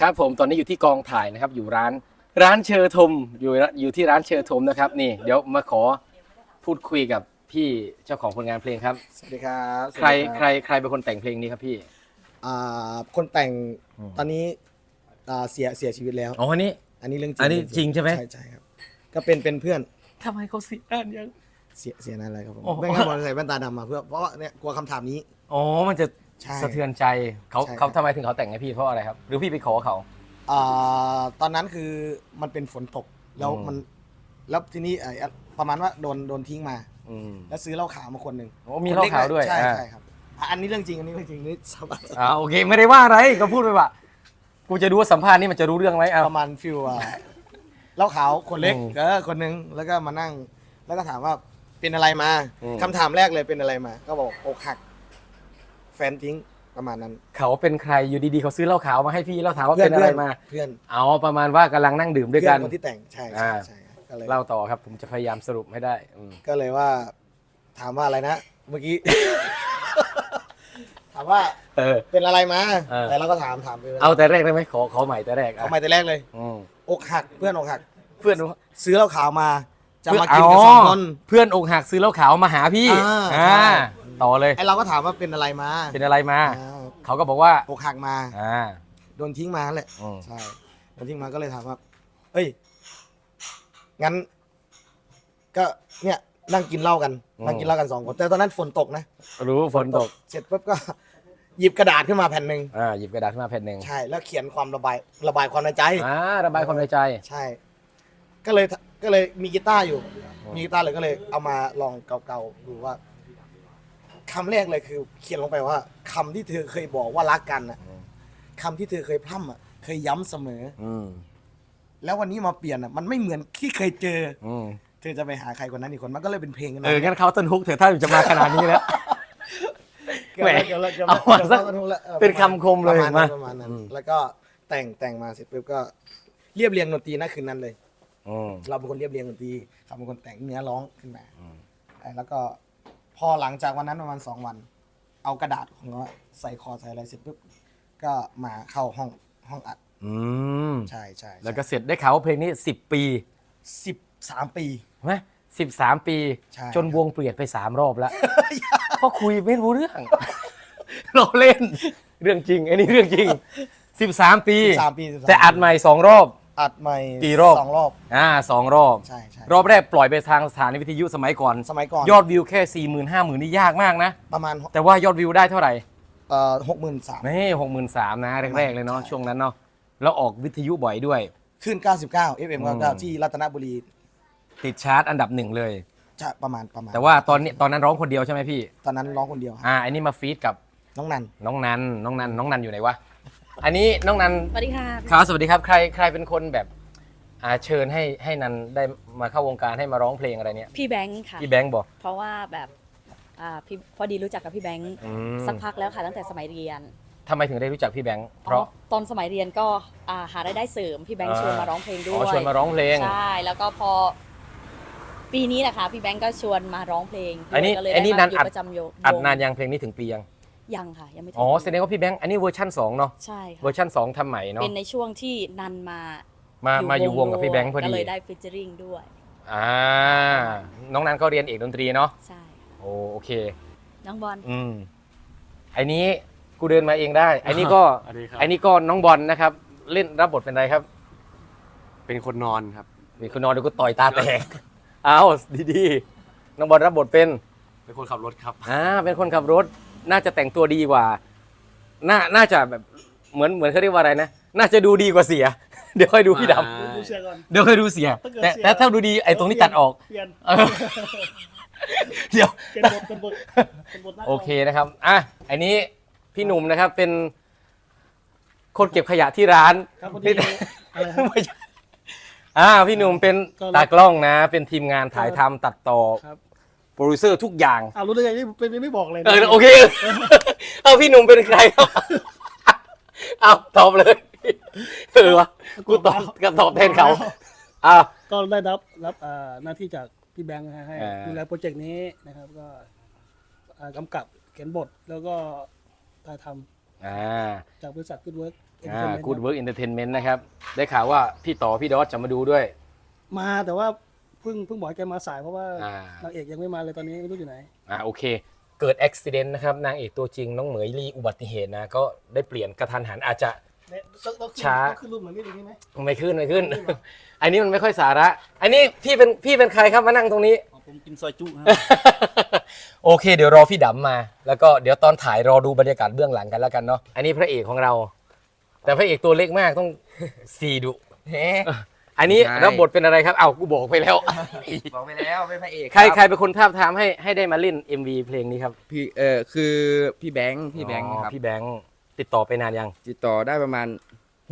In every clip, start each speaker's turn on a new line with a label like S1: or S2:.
S1: ครับผมตอนนี้อยู่ที่กองถ่ายนะครับอยู่ร้านร้านเชอร์ทมอยู่อยู่ที่ร้านเชอร์ทมนะครับนี่เดี๋ยวมาขอพูดคุยกับพี่เจ้าของผลงานเพลงครับ
S2: สวัสดีครับส
S1: ใคร
S2: วัสดีบ
S1: ใครใครเป็นคนแต่งเพลงนี้ครับพี่
S2: อ่าคนแต่ง
S1: อืม
S2: ตอนนี้อ่าเสียเสียชีวิตแล้ว
S1: อ๋ออันนี้
S2: อันนี้เรื่องจริง
S1: อันนี้จริงใช่ไหม
S2: ใช่ใช่ครับก็เป็นเป็นเพื่อน
S1: ทำไมเขาสิอ่านยัง
S2: เสียเสียนานอะไรครับผม
S1: โอ้โห
S2: ไม่งั้นบอลใส่แว่นตาดำมาเพื่อเพราะว่าเนี่ยกลัวคำถามนี้
S1: อ๋อมันจะ
S2: ใช่
S1: สะเทือนใจเขา
S2: ใช่
S1: เขา
S2: ครับ
S1: ทำไมถึงเขาแต่งให้พี่เพราะอะไรครับ หรือพี่ไปขอเขา
S2: อ่าตอนนั้นคือมันเป็นฝนตกแล้ว
S1: อืม
S2: มัน แล้วทีนี้ไอ้ประมาณว่าโดนโดนทิ้งมา
S1: อืม
S2: แล้วซื้อเหล้าขาวมาคนหนึ่ง
S1: โอ้มีเหล้าขาวด้วย
S2: ใช่
S1: อ่า
S2: ใช่ครับอะอันนี้เรื่องจริงอันนี้เรื่องจริงนี่สบาย
S1: อ่าโอเคไม่ได้ว่าอะไรก็พูดไปว่ากูจะดูว่าสัมภาษณ์นี่มันจะรู้เรื่องไหมอะ
S2: ประมาณฟิลอะเหล้าขาวคนเล็ก
S1: อืม
S2: เออคนหนึงแล้วก็มานั่ง แล้วก็ถามว่าเป็นอะไรมา
S1: อืม
S2: คำถามแรกเลยเป็นอะไรมา ก็บอกอกหัก แฟนทิ้งประมาณนั้น
S1: เขาเป็นใครอยู่ดีๆเขาซื้อเหล้าขาวมาให้พี่แล้วถามว่าเป็นอะไรมา
S2: เพื่อน
S1: เอาประมาณว่ากำลังนั่งดื่มด้วย
S2: เพื่
S1: กั
S2: อนนคนที่แต่งใช่ใช่
S1: อ่า
S2: ใช่ก็เลย
S1: เล่าต่อครับผมจะพยายามสรุปให้ได้อืม
S2: ก็เลยว่า ถามว่าอะไรนะเมื่อกี้ถามว่า
S1: เออ
S2: เป็นอะไรมา
S1: เออ
S2: แต่เราก็ถามถามไป
S1: เอาแต่แรกได้ไหมขอขอใหม่แต่แรกอะ
S2: เอาใหม่แต่แรกเลย
S1: อืม
S2: อกหักเพื่อนอกหัก
S1: เพื่อน
S2: ซื้อเหล้าขาวมา จะ
S1: เพื่อน
S2: มากินกันสองคน
S1: เพื่อนอกหักซื้อเหล้าขาวมาหาพี่
S2: อ่า
S1: อ่า
S2: ใช่
S1: ต่อเลย
S2: ไอเราก็ถามว่าเป็นอะไรมา
S1: เป็นอะไรมา
S2: อ่า
S1: เขาก็บอกว่า
S2: อกหักมา
S1: อ่า
S2: โดนทิ้งมานั่นแหละ
S1: อืม
S2: ใช่โดนทิ้งมาก็เลยถามว่า เอ้ย งั้น ก็เนี่ยนั่งกินเหล้ากันนั่งกินเหล้ากันสองคนแต่ตอนนั้นฝนตกนะ
S1: รู้ฝนตก
S2: เสร็จปุ๊บก็หยิบกระดาษขึ้นมาแผ่นหนึ่ง
S1: อ่าหยิบกระดาษขึ้นมาแผ่นหนึ่ง
S2: ใช่ แล้วเขียนความระบาย ระบายความในใจ
S1: อ่าระบายความในใจ
S2: ใช่ ก็เลย ก็เลยมีกีตาร์อยู่ มีกีตาร์เลยก็เลยเอามาลองเก่าๆดูว่าคำแรกเลยคือ เขียนลงไปว่าคำที่เธอเคยบอกว่ารักกันน่ะ
S1: อืม
S2: คำที่เธอเคยพร่ำอะเคยย้ำเสมอ
S1: อืม
S2: แล้ววันนี้มาเปลี่ยนอะมันไม่เหมือนที่เคยเจอ
S1: อืม
S2: เธอจะไปหาใครคนนั้นอีกคนมันก็เลยเป็นเพลงกัน
S1: เอองั้นเขาต้นฮุกเถอะถ้าจะมาขนาดนี้แล้ว
S2: เกือบ
S1: แหม
S2: แล้วเกือบแล้วเกือบ
S1: เอา
S2: แล้ว
S1: มาสัก
S2: เกือบแล้วออ
S1: เป็นคำคมเลย
S2: ประมาณนั้น
S1: มา
S2: ประมาณนั้น
S1: อืม
S2: แล้วก็แต่งแต่งมาเสร็จปุ๊บก็เรียบเรียงดนตรีนะคืนนั้นเลย
S1: อืม
S2: เราเป็นคนเรียบเรียงดนตรีเขาเป็นคนแต่งเนื้อร้องขึ้นมา
S1: อืม
S2: เออแล้วก็พอหลังจากวันนั้นประมาณสองวัน เอากระดาษของเราใส่คอใส่อะไรเสร็จปุ๊บก็มาเข้าห้องห้องอัด
S1: อืม
S2: ใช่ใช่
S1: แล้วก็เสร็จได้ข่าวว่าเพลงนี้สิบปี
S2: สิบสามปี
S1: ไหมสิบสามปี
S2: ใช่
S1: จนวงเปลี่ยนไปสามรอบแล้วเพราะคุยไม่รู้เรื่อง เราเล่น เรื่องจริง อันนี้เรื่องจริงสิบสามปี
S2: สามปี13
S1: แต่อัดใหม่สองรอบ
S2: อัดใหม่
S1: กี่รอบ
S2: สองรอบ
S1: อ่าสองรอบ
S2: ใช่ใช่
S1: รอบแรกปล่อยไปทางสถานีวิทยุสมัยก่อน
S2: สมัยก่อน
S1: ยอดวิวแค่สี่หมื่นห้าหมื่นนี่ยากมากนะ
S2: ประมาณ
S1: แต่ว่ายอดวิวได้เท่าไหร่
S2: เอ่อหกหมื่นสาม
S1: นี่หกหมื่นสามนะแรกๆเลยเนาะ
S2: ใช่
S1: ช่วงนั้นเนาะแล้วออกวิทยุบ่อยด้วย
S2: ขึ้น 99 FM
S1: อืม
S2: 99ที่รัตนบุรี
S1: ติดชาร์ตอันดับหนึ่งเลย
S2: จะประมาณประมาณ
S1: แต่ว่าตอนนี้ตอนนั้นร้องคนเดียวใช่ไหมพี่
S2: ตอนนั้นร้องคนเดียวครับ
S1: อ่าอันนี้มาฟีดกับ
S2: น้องนัน
S1: น้องนันน้องนันน้องนันอยู่ไหนวะ อันนี้น้องนัน
S3: สวัสดีค่ะ
S1: ครับสวัสดีครับ ใครใครเป็นคนแบบอ่าเชิญให้ให้นันได้มาเข้าวงการให้มาร้องเพลงอะไรเนี่ย
S3: พี่แบงค์ค่ะ
S1: พี่แบงค์บอก
S3: เพราะว่าแบบอ่าพี่พอดีรู้จักกับพี่แบงค์
S1: อืม
S3: สักพักแล้วค่ะตั้งแต่สมัยเรียน
S1: ทำไมถึงได้รู้จักพี่แบงค์เพราะ
S3: อ๋อตอนสมัยเรียนก็อ่าหารายได้เสริมพี่แบงค์
S1: อ่า
S3: ชวนมาร้องเพลงด้
S1: อ๋
S3: ว
S1: อยชวนมาร้องเพลง
S3: ใช่แล้วก็พอ ปีนี้แหละค่ะพี่แบงค์ก็ชวนมาร้องเพลงด้วย
S1: อันนี้
S3: ก็เลย
S1: อันนี้
S3: ได้
S1: นั
S3: มานอยู่
S1: อัด
S3: ประจำโย
S1: อัด
S3: วง
S1: นานยังเพลงนี้ถึงปียัง
S3: ยังค่ะ ยังไม่ถึง
S1: อ๋อแสดงว่าพี่แบงค์อันนี้เวอร์ชั่นสองเนาะ
S3: ใช่
S1: เวอ
S3: ค่ะ
S1: ร์ชั่นสองทำใหม่เนาะ
S3: เป็นในช่วงที่นันมา
S1: มามาอยู่วงกับพี่แบงค์พอ
S3: ก็
S1: ดี
S3: เลยได้ฟิชเจอริงด้วย
S1: อ่าน้องนันก็เรียนเอกดนตรีเนาะ
S3: ใช่
S1: โอโอเค
S3: น้องบอล
S1: อืมไอ้นี้กูเดินมาเองได้ไอ้นี้ก็
S4: สวัสดีครับ
S1: ไอ้นี้ก็น้องบอลนะครับ เล่นรับบทเป็นอะไรครับ
S4: เป็นคนนอนครับ
S1: มีคนนอนเดี๋ยวกูต่อยตาแตกเอาดีๆน้องบอลรับบทเป็น
S4: เป็นคนขับรถครับ
S1: อ่าเป็นคนขับรถ น่าจะแต่งตัวดีกว่า น่าน่าจะแบบเหมือนเหมือนเขาเรียกว่าอะไรนะ น่าจะดูดีกว่าเสีย เดี๋ยวค่อยดูพี่ด
S4: อ่า
S5: ดูเสียก่อนำ
S1: เดี๋ยวค่อยดูเสีย
S5: ถ้าเกิด
S1: แต่
S5: เสีย
S1: แต่ถ้าดูดีไอ้ตรงนี้ตัดออก
S5: เปลี่ยน
S1: เออเดี๋ยว
S5: เป็นบทเป็นบทเป็นบทหน้า
S1: โอเคนะครับ อะ อันนี้พี่หนุ่มนะครับเป็น คนเก็บขยะที่ร้าน
S5: ครับพอดีอะไรครับ
S1: ไม่ใช่อ่า พี่หนุ่มเป็น
S5: ก็รับ
S1: ตากล้องนะ เป็นทีมงานถ่ายทำตัดต่อ
S5: ครับ
S1: โปรดิวเซอร์ทุกอย่าง
S5: อ้าวรู้ได้ไงนี่เป็นไม่บอกเลยนะ
S1: เออโอเค เอาพี่หนุ่มเป็นใครครับ เอาตอบเลย เออวะกูตอบกับตอบแทนเขาอ้าว
S5: ก็ได้รับรับอ่าหน้าที่จากพี่แบงค์นะฮะให้
S1: อ่า
S5: ดูแลโปรเจกต์นี้นะครับ ก็อ่ากำกับเขียนบทแล้วก็ถ่ายท
S1: อ่าำ
S5: จากบริษัทกูดเวิร์ก
S1: อ่า
S5: Entertainment
S1: กูดเวิร์กอินเตอร์เทนเมนต์นะครับ ได้ข่าวว่าพี่ต่อพี่ดอสจะมาดูด้วย
S5: มาแต่ว่า เพิ่งเพิ่งบอกให้แกมาสายเพราะว่า
S1: อ่า
S5: นางเอกยังไม่มาเลยตอนนี้ไม่รู้อยู่ไหน
S1: อ่าโอเค เกิดอุบิเหตุนะครับนางเอกตัวจริงน้องเหมยลีอุบัติเหตุนะก็ได้เปลี่ยนกระทันหันอาจจะ
S5: เนี่ยต้องต้องขึ้น
S1: ช้า
S5: ต้องขึ้นรูปเหมือนนี่ตรงนี้ไหม
S1: ไม่ขึ้นไม่ขึ้น อันนี้มันไม่ค่อยสาระ อันนี้พี่เป็นพี่เป็นใครครับมานั่งตรงนี้
S6: ผมกินซอยจุฮะ
S1: โอเค เดี๋ยวรอพี่ดำมา แล้วก็เดี๋ยวตอนถ่ายรอดูบรรยากาศเบื้องหลังกันแล้วกันเนาะอันนี้พระเอกของเรา แต่พระเอกตัวเล็กมากต้อง สี่ดุ อันนี้
S6: ใช่
S1: รับบทเป็นอะไรครับ เอ้ากูบอกไปแล้ว
S6: บอกไปแล้วเป็นพระเอก
S1: ใคร
S6: บ
S1: ใครเป็นคนท้าบทามให้ให้ได้มาเล่น MV เพลงนี้ครับ
S6: พี่เออคือพี่แบงค์พี่แบงค์
S1: อ๋อ
S6: ครับ
S1: พี่แบงค์ติดต่อไปนานยัง
S6: ติดต่อได้ประมาณ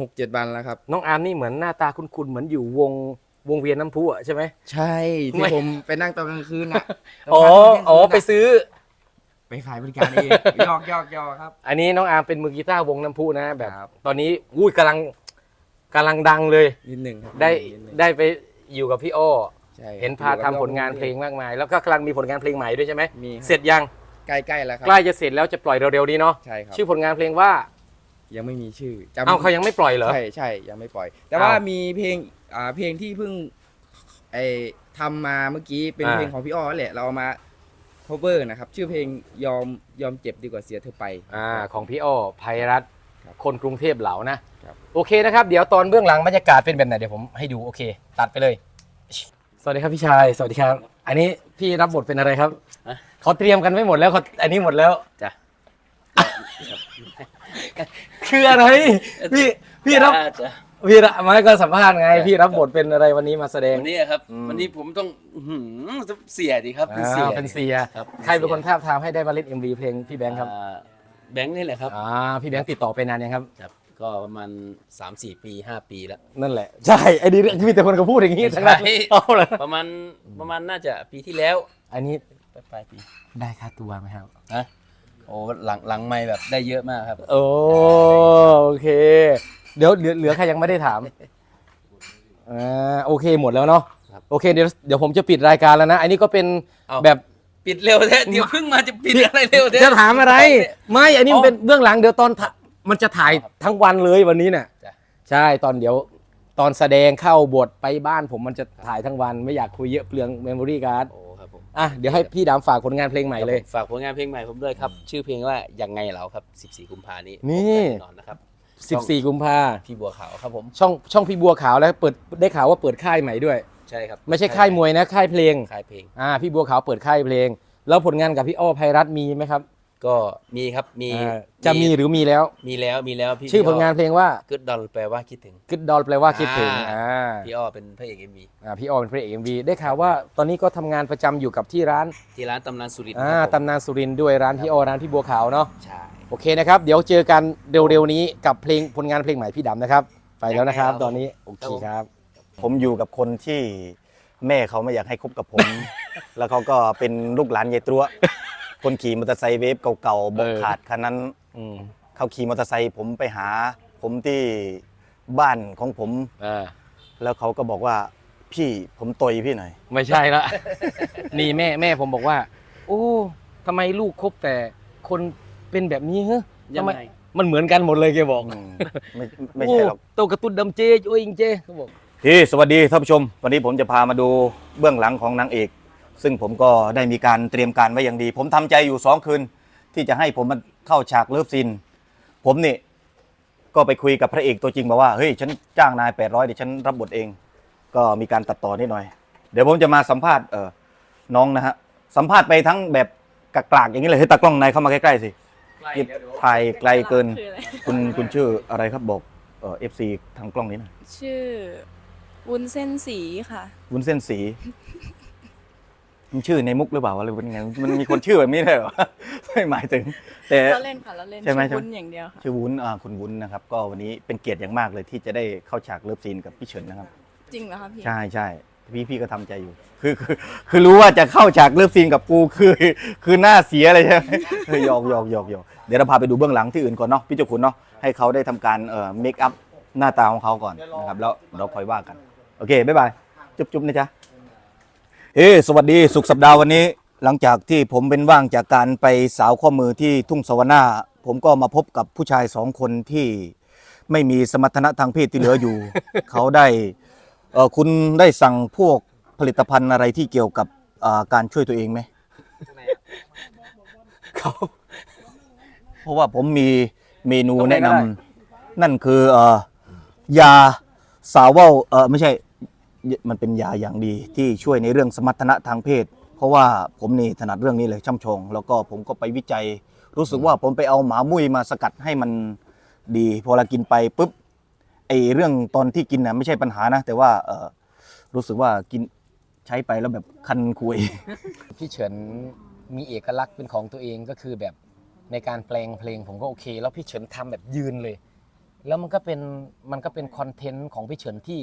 S6: หกเจ็ดวันแล้วครับ
S1: น้องอาร์มนี่เหมือนหน้าตาคุ้นๆเหมือนอยู่วงวงเวียนน้ำพุอะใช่ไหม
S6: ใช่ที่
S1: ไม่
S6: ผมไปนั่งตอนกลางคืนนะ
S1: อ๋ออ๋อไปซื้อ
S6: ไปขายบริการเองยอกยอกยอกครับ
S1: อันนี้น้องอาร์มเป็นมือกีตาร์วงน้ำพุนะแบบ
S6: ครับ
S1: ตอนนี้อุ้ยกำลัง กำลังดังเลย
S6: นิดหนึ่งครับ
S1: ได้
S6: นิหนึ่ง
S1: ได้ไปอยู่กับพี่อ้อ
S6: ใช่
S1: เห็นพาทำผลงานเพลงมากมาย แล้วก็กำลังมีผลงานเพลงใหม่ด้วยใช่ไหม
S6: มีครับ
S1: เสร็จยัง
S6: ใกล้ๆแล้วครั
S1: ใกล้จะเสร็จแล้วจะปล่อยเร็วๆนี้เนาะ
S6: ใช่ครับ
S1: ชื่อผลงานเพลงว่า
S6: ยังไม่มีชื่อจำ
S1: เอ้าเขายังไม่ปล่อยเหรอ
S6: ใช่ใช่ยังไม่ปล่อย แต่ว่า
S1: อ้าว
S6: มีเพลงอ่าเพลงที่เพิ่งไอทำมาเมื่อกี้เป็น
S1: อ่า
S6: เพลงของพี่อ้อแหละเราเอามา cover นะครับ ชื่อเพลงยอมยอมเจ็บดีกว่าเสียเธอไป
S1: อ่าของพี่อ้อภัยรัตน์
S6: ครับ
S1: คนกรุงเทพเหลานะครับโอเคนะครับ เดี๋ยวตอนเบื้องหลังบรรยากาศเป็นแบบไหนเดี๋ยวผมให้ดูโอเค ตัดไปเลย สวัสดีครับพี่ชาย สวัสดีครับ อันนี้พี่รับบทเป็นอะไรครับ
S7: ฮะ
S1: เขาเตรียมกันไว้หมดแล้วเขาอันนี้หมดแล้ว
S7: จ้ะ
S1: คืออะไร พี่พี่รับ
S7: จ้ะจ้ะ
S1: พี่รับไม่ก็สัมภาษณ์ไง พี่รับบทเป็นอะไรวันนี้มาแสดง
S7: วันนี้ครับ
S1: อืม
S7: วันนี้ผมต้องอื้อหือเสียดีครับ เป็นเสีย
S1: อ่าเป็นเสีย
S7: ครับ
S1: ใครเป็นคนท้าบทามให้ได้มาเล่น MV เพลงพี่แบงค์ครับ
S7: อ่า แบงค์นี่แหละครับ
S1: อ่าพี่แบงค์ติดต่อไปนานยังครับ
S7: ครับ ก็ประมาณ 3-4 ปี 5 ปีแล้ว
S1: นั่นแหละ ใช่ไอ้นี่มีแต่คนก็พูดอย่างนี้ทั้งนั้น
S7: ใช่
S1: เอาละ
S7: ประมาณประมาณน่าจะปีที่แล้ว
S1: อันนี้
S7: ปลายๆปี
S1: ได้ค่าตัวไหมครับ
S7: นะโอ้หลังหลังไม่แบบได้เยอะมากครับ
S1: โอ้โอเค เดี๋ยวเหลือเหลือใครยังไม่ได้ถามอ่าโอเคหมดแล้วเนาะโอเคเดี๋ยวเดี๋ยวผมจะปิดรายการแล้วนะ อันนี้ก็เป็น
S7: เอา
S1: แบบ
S7: ปิดเร็วแท้เดี๋ยวเพิ่งมาจะปิดอะไรเร็วแท้
S1: จะถามอะไร ไม่อันนี้มัน
S7: อ๋อ
S1: เป็นเบื้องหลังเดี๋ยวตอนถ่ามันจะถ่ายทั้งวันเลยวันนี้เนี่ย
S7: จ้ะ
S1: ใช่ตอนเดี๋ยวตอนแสดงเข้าบทไปบ้านผมมันจะถ่ายทั้งวันไม่อยากคุยเยอะเปลืองเมมโมรี่การ์ด
S7: โอ้ครับผม
S1: อะเดี๋ยวให้พี่ดามฝากผลงานเพลงใหม่เลย
S7: ฝากผลงานเพลงใหม่ผมด้วยครับ ชื่อเพลงว่ายังไงเราครับ 14 กุมภานี้
S1: นี่
S7: พบกันแน่นอนนะครับ
S1: 14 กุมภา
S7: พี่บัวขาวครับผม
S1: ช่องช่องพี่บัวขาวแล้วเปิดได้ข่าวว่าเปิดค่ายใหม่ด้วย
S7: ใช่ครับ
S1: ไม่ใช่ค่ายมวยนะค่ายเพลง
S7: ค่ายเพลง
S1: อ่าพี่บัวขาวเปิดค่ายเพลง แล้วผลงานกับพี่อ้อภัยรัตน์มีไหมครับ
S7: ก็มีครับมี
S1: อ่าจะมีหรือมีแล้ว
S7: มีแล้วมีแล้วพี่
S1: ชื่อผลงานเพลงว่า
S7: กึดดอลแปลว่าคิดถึง
S1: กึดดอลแปลว่าคิดถึง
S7: อ่า
S1: อ่า
S7: พี่อ้อเป็นพระเอกเอ็มวี
S1: อ่าพี่อ้อเป็นพระเอกเอ็มวีได้ข่าวว่าตอนนี้ก็ทำงานประจำอยู่กับที่ร้าน
S7: ที่ร้านตำนานสุรินทร์
S1: อ่า
S7: ครับผม
S1: ตำนานสุรินทร์ด้วยร้านพี่อ้อร้านพี่บัวขาวเนาะ
S7: ใช่
S1: โอเคนะครับ เดี๋ยวเจอกันเร็วๆนี้กับเพลงผลงานเพลงใหม่พี่ดำนะครับ ไปแล้วนะครับ ตอนนี้โอเคครับ
S8: ผมอยู่กับคนที่แม่เขาไม่อยากให้คบกับผม แล้วเขาก็เป็นลูกหลานยายตรัวคนขี่มอเตอร์ไซค์เวฟเก่าๆบก
S1: เออ
S8: ขาดคันนั้น
S1: อืม
S8: เขาขี่มอเตอร์ไซค์ผมไปหา ผมที่บ้านของผม
S1: อ่า
S8: แล้วเขาก็บอกว่าพี่ผมตอยพี่หน่อย
S1: ไม่ใช่ละ นี่แม่แม่ผมบอกว่า โอ้ทำไมลูกคบแต่คนเป็นแบบนี้เฮ้ย
S7: ยัง
S1: ทำไม
S7: ไง
S1: มันเหมือนกันหมดเลยแกบอก
S8: อืมไม่ไม่ใช่หรอก
S1: โตกระตุนดำเจโอ้ยอิงเจเขาบอก
S8: พี่สวัสดีท่านผู้ชม วันนี้ผมจะพามาดูเบื้องหลังของนางเอก ซึ่งผมก็ได้มีการเตรียมการไว้อย่างดี ผมทำใจอยู่สองคืน ที่จะให้ผมมันเข้าฉากเลิฟซีนผมนี่ก็ไปคุยกับพระเอกตัวจริงบอกว่าเฮ้ยฉันจ้างนาย800เดี๋ยวฉันรับบทเอง ก็มีการตัดต่อนิดหน่อย เดี๋ยวผมจะมาสัมภาษณ์เออน้องนะฮะสัมภาษณ์ไปทั้งแบบกากๆอย่างนี้เลยเฮ้ยตากล้องนายเข้ามาใกล้ๆสิถ่ายไกลเกิน
S9: คืออะไร
S8: คุณคุณชื่ออะไรครับบอกเออฟซีทางกล้องนี้หนะ
S9: ชื่อ วุ้นเส้นสีค่ะ
S8: วุ้นเส้นสี มันชื่อในมุกหรือเปล่าวะหรือเป็นไงมันมีคนชื่อแบบนี้ได้วยเหรอ ไม่หมายถึง แต่
S9: เราเล่นค่ะเราเล่น
S8: ใช่ไหม
S9: ชื่อ
S8: ใช่ไหม
S9: วุ้นอย่างเดียวค่ะ
S8: ชื่อวุ้นอ่าคุณวุ้นนะครับ ก็วันนี้เป็นเกียรติอย่างมากเลยที่จะได้เข้าฉากเลิฟซีนกับพี่เฉินนะครับ
S9: จริงเหรอคะพี่
S8: ใช่ใช่พี่พี่ก็ทำใจอยู่ คือคือ คือรู้ว่าจะเข้าฉากเลิฟซีนกับกูคือคือหน้าเสียเลยใช่ไหมเฮ้ยหยอกหยอกหยอกหยอกเดี๋ยวเราพาไปดูเบื้องหลังที่อื่นก่อนเนาะพี่เจ้าขุนเนาะให้เขาได้ทำการเอ่อเมคอัพหน้าตาของเขาก่อนนะครับแล้วเราค่อยว่ากัน โอเค บ๊ายบาย จุ๊บจุ๊บนะจ๊ะ เฮ้สวัสดี สุขสัปดาห์วันนี้ หลังจากที่ผมเป็นว่างจากการไปสาวข้อมือที่ทุ่งสวรรณาผมก็มาพบกับผู้ชายสองคนที่ไม่มีสมรรถนะทางเพศที่เหลืออยู่ เขาได้เออคุณได้สั่งพวกผลิตภัณฑ์อะไรที่เกี่ยวกับอ่าการช่วยตัวเองไหม
S1: เขา
S8: เพราะว่าผมมีเมนู
S1: ตรงไหน
S8: แนะน
S1: ก็ได้ำ
S8: นั่นคือเอ่อยาสาวเว่าเออไม่ใช่ มันเป็นยาอย่างดีที่ช่วยในเรื่องสมรรถนะทางเพศ เพราะว่าผมนี่ถนัดเรื่องนี้เลยช่ำชองแล้วก็ผมก็ไปวิจัย รู้สึกว่าผมไปเอาหมามุ้ยมาสกัดให้มันดี พอเรากินไปปุ๊บไอเรื่องตอนที่กินน่ะไม่ใช่ปัญหานะ แต่ว่าเออรู้สึกว่ากินใช้ไปแล้วแบบคันคุย
S1: พี่เฉินมีเอกลักษณ์เป็นของตัวเองก็คือแบบในการแปลงเพลงผมก็โอเค แล้วพี่เฉินทำแบบยืนเลย แล้วมันก็เป็นมันก็เป็นคอนเทนต์ของพี่เฉินที่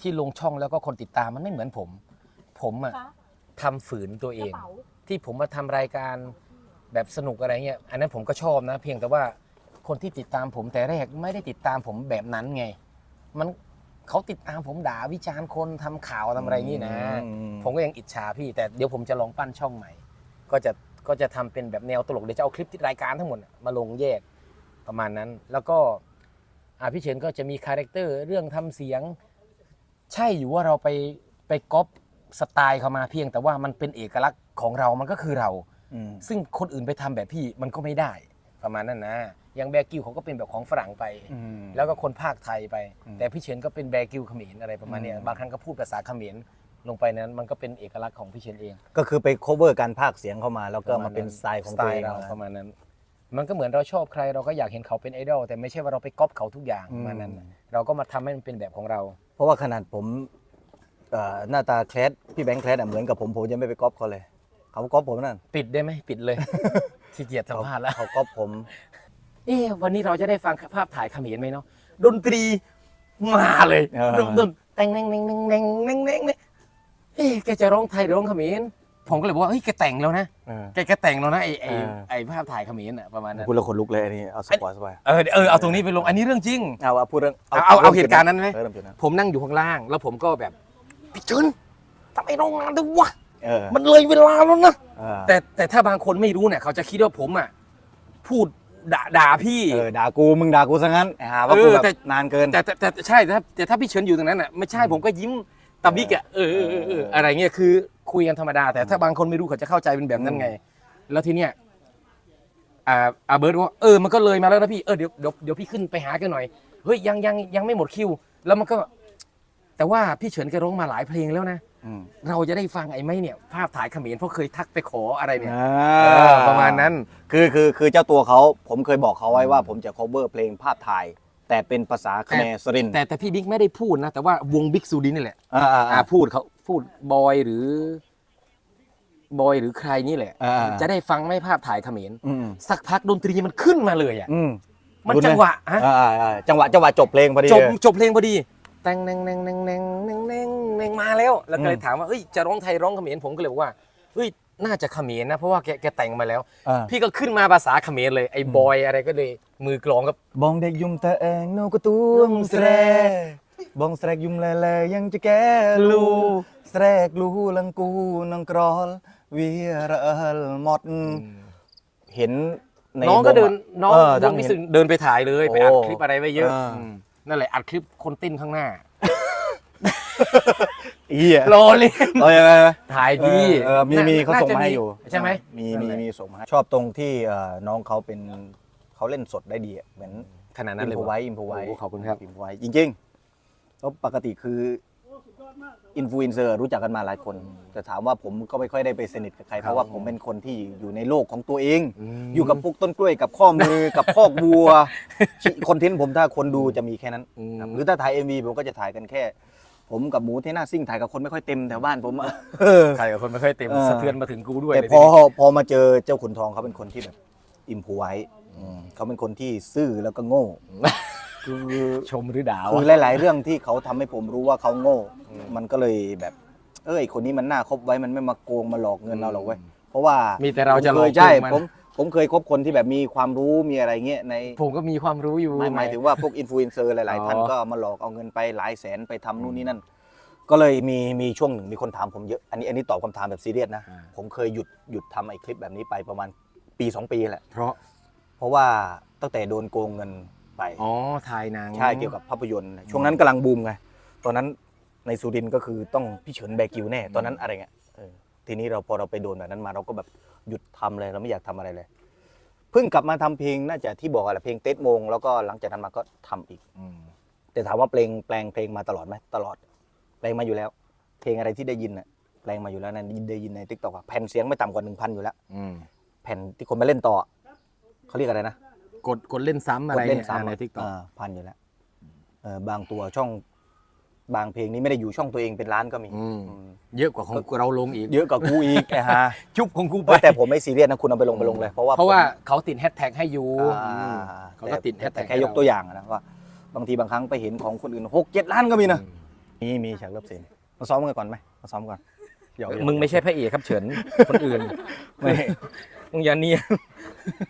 S1: ที่ลงช่องแล้วก็คนติดตามมันไม่เหมือนผม ผมอะทำฝืนตัวเองที่ผมมาทำรายการแบบสนุกอะไรเงี้ยอันนั้นผมก็ชอบนะ เพียงแต่ว่าคนที่ติดตามผมแต่แรกไม่ได้ติดตามผมแบบนั้นไง มันเขาติดตามผมด่าวิจารณ์คนทำข่าวทำอะไรนี่นะ
S8: อืม
S1: ผมก็ยังอิจฉาพี่ แต่เดี๋ยวผมจะลองปั้นช่องใหม่ ก็จะก็จะทำเป็นแบบแนวตลกเดี๋ยวจะเอาคลิปที่รายการทั้งหมดน่ะมาลงแยกประมาณนั้น แล้วก็อาพี่เฉินก็จะมีคาแรคเตอร์เรื่องทำเสียง ใช่อยู่ว่าเราไปไปก๊อปสไตล์เขามาเพียง แต่ว่ามันเป็นเอกลักษณ์ของเรามันก็คือเรา
S8: อืม
S1: ซึ่งคนอื่นไปทำแบบพี่มันก็ไม่ได้ ประมาณนั้นนะอย่างแบร์กิวเขาก็เป็นแบบของฝรั่งไป
S8: อืม
S1: แล้วก็คนภาคไทยไป
S8: อืม
S1: แต่พี่เฉินก็เป็นแบร์กิวเขมรอะไรประมาณเนี้ย
S8: อืม
S1: บางครั้งก็พูดภาษาเขมรลงไปนั้นมันก็เป็นเอกลักษณ์ของพี่เฉินเอง
S8: ก็คือไป cover การพากย์เสียงเข้ามา แล้วก็มาเป็นสไตล์ของตัวเอง
S1: เราประมาณนั้น มันก็เหมือนเราชอบใครเราก็อยากเห็นเขาเป็นไอดอลแต่ไม่ใช่ว่าเราไปก๊อปเขาทุกอย่างประมาณนั้นน่ะเราก็มาทำให้มันเป็นแบบของเรา
S8: เพราะว่าขนาดผมเอ่อหน้าตาแคลสพี่แบงค์แคลสอะเหมือนกับผมผมยังไม่ไปก๊อปเขาเลยเขาก๊อปผมนั่น
S1: ปิดได้ไหมปิดเลยขี้เกียจสัมภาษณ์แล้ว
S8: เขาก๊อปผม
S1: เอ๊ะวันนี้เราจะได้ฟังภาพถ่ายเขมรไหมเนาะดนตรีมาเลย
S8: เออ
S1: ดนตรีแต่งแนงแนงแนงแนงแนงแนงเนี่ยเอ๊ะแกจะร้องไทยหรือร้องเขมร ผมก็เลยบอกว่าเฮ้ยแกแต่งแล้วนะ
S8: เออ
S1: แกแกแต่งแล้วนะไอไอ
S8: เออ
S1: ไอภาพถ่ายเขมรอะประมาณนั้น
S8: พูดแล้วขนลุกเลยอันนี้เอาสปอยสปอย
S1: เออเออเอาตรงนี้ไปลงอันนี้เรื่องจริง
S8: เอาเอาพูดเรื่อง
S1: เอาเอาเอาเหตุการณ์นั้นไหม
S8: เออเริ่มจุดนั้น
S1: ผมนั่งอยู่ข้างล่าง แล้วผมก็แบบพี่เจินทำไมร้องนานด้วยวะ
S8: เออ
S1: มันเลยเวลาแล้วนะ
S8: เออ
S1: แต่แต่ถ้าบางคนไม่รู้เนี่ยเขาจะคิดว่าผมอะพูดด่าด่าพี่
S8: เออด่ากูมึงด่ากูซะงั้นหาว่ากู
S1: เออ
S8: แบบ
S1: แต่
S8: นานเกิน
S1: แต่แต่แต่แต่ใช่แต่ถ้าแต่ถ้าพี่เฉินอยู่ตรงนั้นอะไม่ใช่ผมก็ยิ้มตาบิ๊กอะเออเออเออเอออะไรเงี้ยคือ คุยกันธรรมดา แต่ถ้าบางคนไม่รู้เขาจะเข้าใจเป็นแบบนั้นไง แล้วทีเนี้ยอ่าอาเบิร์ดว่าเออมันก็เลยมาแล้วนะพี่เออเดี๋ยวเดี๋ยวเดี๋ยวพี่ขึ้นไปหาแกันหน่อยเฮ้ยยังยังยังไม่หมดคิว แล้วมันก็ แต่ว่าพี่เฉินแกร้องมาหลายเพลงแล้วนะ
S8: อืม
S1: เราจะได้ฟังไอ้ไหมเนี่ย ภาพถ่ายเขมรเพราะเคยทักไปขออะไรเนี่ย
S8: อ่า
S1: เออประมาณนั้น
S8: คือคือคือเจ้าตัวเขาผมเคยบอกเขาไว้ว่าผมจะ cover เพลงภาพถ่าย แต่เป็นภาษาคแมรสรินทร์
S1: แต่แต่พี่บิ๊กไม่ได้พูดนะ แต่ว่าวงบิ๊กซูดินนี่แหละ
S8: อ่าอ่า
S1: อ่า
S8: อ่า
S1: พูดเขาพูดบอยหรือบอยหรือใครนี่แหละ
S8: อ่า
S1: จะได้ฟังไหม่ภาพถ่ายเขมร
S8: อืม
S1: สักพักดนตรีมันขึ้นมาเลยอะ
S8: อืม
S1: มัน
S8: ลุ้นไหม
S1: จังหวะฮะ
S8: อ่าอ่าอ่าจังหวะจังหวะจบเพลงพอดี
S1: จบ
S8: เลย
S1: จบเพลงพอดีแต่งแนงแนงแนงแนงแนงแนงแนงมาแล้ว แล้วก็เลย
S8: อืม
S1: ถามว่าเอ้ยจะร้องไทยร้องเขมรผมก็เลยบอกว่าเฮ้ย น่าจะเขมรนะเพราะว่าแกแกแต่งมาแล้ว
S8: อ่า
S1: พี่ก็ขึ้นมาภาษาเขมรเลยไอ้บอยอะไรก็เลยมือกลองก็
S8: บองเด็กยุ่มตาเองโนกตูมแสรบองแสรกยุ่มแลแลยังจะแกลูแสรกลูลังกูนังกรอลวีระเอลหมดเห็นใน
S1: น้องก็เดิน
S8: วะ
S1: น้อง
S8: เออ
S1: ว
S8: ทั้
S1: ง
S8: ง
S1: มิ
S8: เห็น
S1: สึเดินไปถ่ายเลยไปอัด
S8: โอ้
S1: คลิปอะไรไว้เยอะ
S8: อ่า
S1: อืมนั่นแหละอัดคลิปคนติ้นข้างหน้า
S8: เหี้ย
S1: รอเลย
S8: เออเออ
S1: ถ่ายพี่
S8: เออมีมีเขา
S1: น่
S8: ส่ง
S1: จะ
S8: มาให้อยู่
S1: ใช่ไหม
S8: มีมีมีส่งมาให้ชอบตรงที่เอ่อน้องเขาเป็นเขาเล่นสดได้ดีอะเหมือน
S1: ขนาดนั้น
S8: อิน
S1: เลย
S8: โฟ
S1: วะ
S8: ไว้อินโฟไว้
S1: โอ้ขอบคุณครับ
S8: อินโฟไว้จริงๆแล้วปกติคืออินฟลูเอนเซอร์รู้จักกันมาหลายคน แต่ถามว่าผมก็ไม่ค่อยได้ไปสนิทกับใคร เพราะว่าผมเป็นคนที่อยู่ในโลกของตัวเอง อยู่กับปลูกต้นกล้วยกับข้อมือ กับคอกวัวคอนเทนต์ผมถ้าคนดูจะมีแค่นั้น
S1: อืม
S8: ครับหรือถ้าถ่าย MV ผมก็จะถ่ายกันแค่ ผมกับหมูเทน่าซิ่งถ่ายกับคนไม่ค่อยเต็มแถวบ้านผมอะ
S1: ใครกับคนไม่ค่อยเต็ม
S8: เออ
S1: สะเทือนมาถึงกูด้วย
S8: แต่
S1: เลย
S8: พอ
S1: ทีนี้
S8: พอมาเจอเจ้าขุนทองเขาเป็นคนที่แบบอิมพไว้อืมเขาเป็นคนที่ซื่อแล้วก็โง่ คือ
S1: ชมหรือด่า
S8: คือ
S1: วะ
S8: หลาย ๆ เรื่องที่เขาทำให้ผมรู้ว่าเขาโง่ มันก็เลยแบบ เอ้ยคนนี้มันน่าคบไว้มันไม่มาโกงมาหลอกเงินเราหรอกเว้ยเพราะว่า
S1: มีแต่เราจะ
S8: ผม
S1: หล
S8: เค
S1: อก
S8: ยใช่
S1: มัน
S8: ผม ผมเคยคบคนที่แบบมีความรู้มีอะไรเงี้ยใน
S1: ผมก็มีความรู้อยู่
S8: หมายหมายถึงว่าพวกอินฟลูเอนเซอร์หลาย
S1: อ๋อ
S8: ๆท่านก็มาหลอกเอาเงินไปหลายแสนไปทำนู่นนี่นั่น ก็เลยมีมีช่วงหนึ่งมีคนถามผมเยอะ อันนี้อันนี้ตอบคำถามแบบซีเรียสนะผมเคยหยุดหยุดทำไอ้คลิปแบบนี้ไปประมาณปี 2 ปีแหละ
S1: เพราะ
S8: เพราะว่าตั้งแต่โดนโกงเงินไป
S1: อ๋อถ่ายหนัง
S8: ใช่เกี่ยวกับภาพยนตร์ช่วงนั้นกำลังบูมไง ตอนนั้นในสุรินทร์ก็คือต้องพี่เฉินแบกิวแน่ ตอนนั้นอะไรเงี้ยเออ ทีนี้เราพอเราไปโดนแบบนั้นมาเราก็แบบหยุดทำเลยเราไม่อยากทำอะไรเลย เพิ่งกลับมาทำเพลงน่าจะที่บอกอะไรเพลงเต็ดโมงแล้วก็หลังจากนั้นมาก็ทำอีก
S1: อืม
S8: แต่ถามว่าเพลงแปลงเพลงมาตลอดไหมตลอดแปลงมาอยู่แล้ว เพลงอะไรที่ได้ยินน่ะแปลงมาอยู่แล้วนะได้ยินในทิกตอกแผ่นเสียงไม่ต่ำกว่าหนึ่งพันอยู่แล้ว
S1: อืม
S8: แผ่นที่คนมาเล่นต่อเขาเรียกอะไรนะ
S1: กดกดเล่นซ้ำอะไร
S8: กดเล่น
S1: ย
S8: ซ้ำ
S1: ในทิกตอก
S8: อ่าพันอยู่แล้วเออบางตัวช่อง บางเพลงนี้ไม่ได้อยู่ช่องตัวเองเป็นล้านก็มี
S1: อืม
S8: อืม
S1: เยอะกว่าของเราลงอีก
S8: เยอะกว่ากูอีกไอ้ฮะ
S1: จุบของกูไป
S8: แต่ผมไม่ซีเรียสนะคุณเอาไปลงไปลงเลย เพราะว่า
S1: เพราะว่า
S8: ผม
S1: เขาติดแฮชแท็กให้อยู่
S8: อ่า
S1: อืมเขาก็ติดแฮช
S8: แต่
S1: แท็ก
S8: แค่ยกตัวอย่างนะว่า บางทีบางครั้งไปเห็นของคนอื่นหกเจ็ดล้านก็มีนะมีมีฉากเลิฟซีนมาซ้อมกันก่อนไหมมาซ้อมก่อนหยอกๆ
S1: มึงไม่ใช่พระเอกครับเฉินคนอื่น
S8: ไม่
S1: มึงอย่าเนียน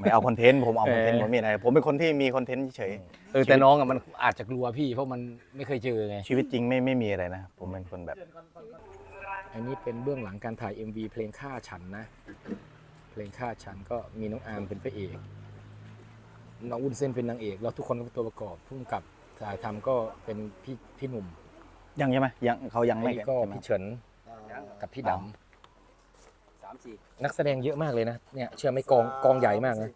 S8: ไม่เอาคอนเทนต์ผมเอาคอนเทนต์
S1: เออ
S8: ผมมีอะไรผมเป็นคนที่มีคอนเทนต์เฉย
S1: เออแต่น้องอะมันอาจจะกลัวพี่ เพราะมันไม่เคยเจอไง
S8: ชีวิตจริงไม่ไม่มีอะไรนะ ผมเป็นคนแบบ
S1: อันนี้เป็นเบื้องหลังการถ่าย MV เพลงฆ่าฉันนะ เพลงฆ่าฉันก็มีน้องอาร์มเป็นพระเอก น้องวุ้นเส้นเป็นนางเอก แล้วทุกคนก็เป็นตัวประกอบพุ่มกับถ่ายทำก็เป็นพี่พี่หนุ่ม
S8: ยังใช่ไหมยังเขายัง
S1: อัน
S8: ไม่
S1: นี้ก็
S8: ใช่ไหม
S1: พี่เฉินกับพี่ด
S6: สามสี่ำ
S1: นักแสดงเยอะมากเลยนะ เนี่ยเชื่อไหมกองกองใหญ่มากนะ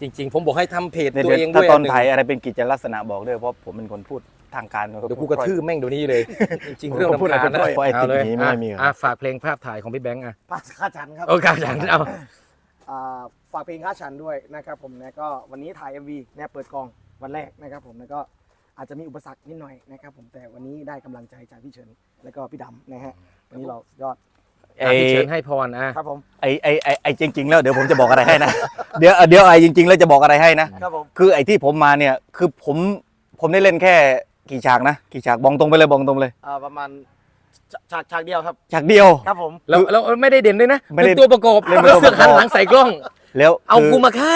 S1: จริง ๆ ผมบอกให้ทำเพจ
S8: เดี๋ยว
S1: ตัวเอง
S8: ถ้า
S1: ด้วย
S8: ตอน
S1: หง
S8: ถ่ายอะไรเป็นกิจลักษณะบอกด้วยเพราะผมเป็นคนพูดทางการ
S1: เดี๋ยวกูกระทืบแม่งเดี๋ยวนี้เลย จริงๆ
S8: ผม
S1: เรื่อง
S8: ก็พูด
S1: รำคาญนะ
S8: อะไรไปด้วยเพราะไอ้
S1: เอาเลย
S8: ติดหนีไม่
S1: อะ
S8: มีหรอก
S1: อะฝากเพลงภาพถ่ายของพี่แบงค์อะ
S2: ปาค่าชันครับ
S1: โอ้การฉันเอา
S2: อ่าฝากเพลงค่าชันด้วยนะครับผมนะก็วันนี้ถ่าย MV เนี่ยเปิดกองวันแรกนะครับผมแล้วก็อาจจะมีอุปสรรคนิดหน่อยนะครับผมแต่วันนี้ได้กำลังใจจากพี่เฉินแล้วก็พี่ดำนะฮะวันนี้เรายอด
S8: ไอ้
S1: พี่เชิญให้พรอะ
S2: ครับผม
S8: ไอ้ไอ้ไอ้ไอ้จริง ๆ แล้วเดี๋ยวผมจะบอกอะไรให้นะเดี๋ยวเดี๋ยวไอ้จริง ๆ แล้วจะบอกอะไรให้นะครับ
S2: ผม
S8: คือไอ้ที่ผมมาเนี่ยคือผมผมได้เล่นแค่กี่ฉากนะกี่ฉากบองตรงไปเลยบองตรงเลย
S2: อ่าประมาณฉฉากฉากเดียวครับ
S8: ฉากเดียว
S2: ครับผม
S1: แล้วแล้วไม่ได้เด่นด้วยนะ
S8: ไม่ได้
S1: เป็นตัวประกอบ
S8: เล่นเป็น
S1: แล้ว
S8: ตัว
S1: เสือกหัน
S8: ประกอบ
S1: หลังใส่กล้อง
S8: แล้ว
S1: เอา
S8: คือ
S1: กูมาฆ่า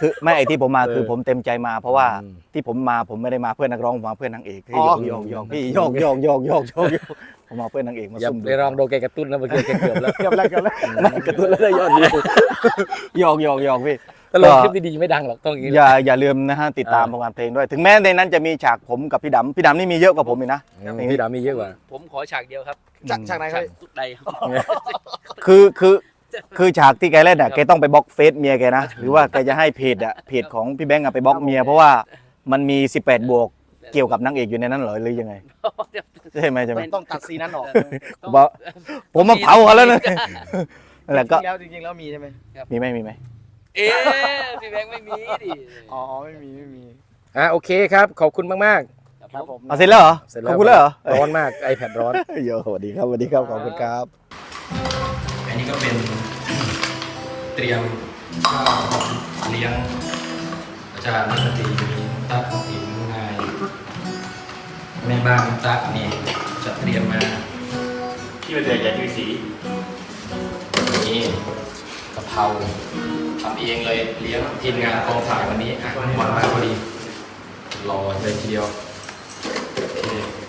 S8: คือไม่ไอ้ที่ผมมา
S1: เออ
S8: คือผมเต็มใจมา เพราะว่า
S1: อืม
S8: ที่ผมมาผมไม่ได้มาเพื่อนนักร้องผมมาเพื่อนนางเอก
S2: อ๋อ
S8: โยกโยกพี่โยกโยกโยกโยกโยกโยกผมมาเพื่อนนางเอกมา
S1: อย่า
S8: ซุ่มดู
S1: ไปลองโดนแกกระตุ้นนะเมื่อกี้แกเกือบแล้ว
S2: เกือบแล้วเกือบแล้ว
S8: ไม่กระตุ้นแล้วได้ยอดวิวโยกโยกโยกพี่
S1: ตลกคลิปดีๆไม่ดังหรอกต้องอย่างนี้
S8: อย่าอย่าลืมนะฮะติดตาม
S1: อ่า
S8: ผลงานเพลงด้วย ถึงแม้ในนั้นจะมีฉากผมกับพี่ดำพี่ดำนี่มีเยอะกว่าผมอีกนะ
S1: อืมพี่ดามีเยอะกว่า
S7: ผมขอฉากเดียวครับ
S2: ฉากฉากไหนครับ
S7: ตุ๊ดใดครับ
S8: คือคือ คือฉากที่แกเล่นอะแกต้องไปบล็อกเฟซเมียแกนะหรือว่าแกจะให้เพจอะเพจของพี่แบงค์อะไปบล็อกเมียเพราะว่ามันมี 18 บวกเกี่ยวกับนางเอกอยู่ในนั้นเหรอหรือยังไงใช่ไหมใช่ไหม
S2: ต้องตัดซีนนั้นออก
S8: บอกผมมาเผาเขาแล้วนะนั่นแหละก็
S2: จริงๆแล้วจริงๆแล้วมีใช่ไหม
S8: มีไหมมีไหม
S7: เอ๊ะพี่แบงค์ไม่มีดิ
S2: อ๋อไม่มีไม่มี
S1: อะโอเคครับ ขอบคุณมาก
S2: ครับผม
S8: เอาเสร็จแล้วเหรอ
S1: ๆเสร็จ
S8: ข
S1: แล้
S8: อบ
S1: ว
S8: คุณแล้วเหรอ
S1: ร้อนมาก iPad ร้อน
S8: โยสวัสดีครับสวัสดีครับขอบคุณครับ
S1: อันนี้ ก็เป็นเตรียมข้าวเลี้ยงอาจารย์นักดนตรีมีตักติ๋มนายแม่บ้านตักนี่จะเตรียมมา
S4: ที่เป็นเดือนใหญ่ที่สี
S1: นี่กะเพราทำเองเลยเลี้ยงทีมงานกองถ่ายวันนี้อะวันมาพอดีรอเลยทีเดียวโอเค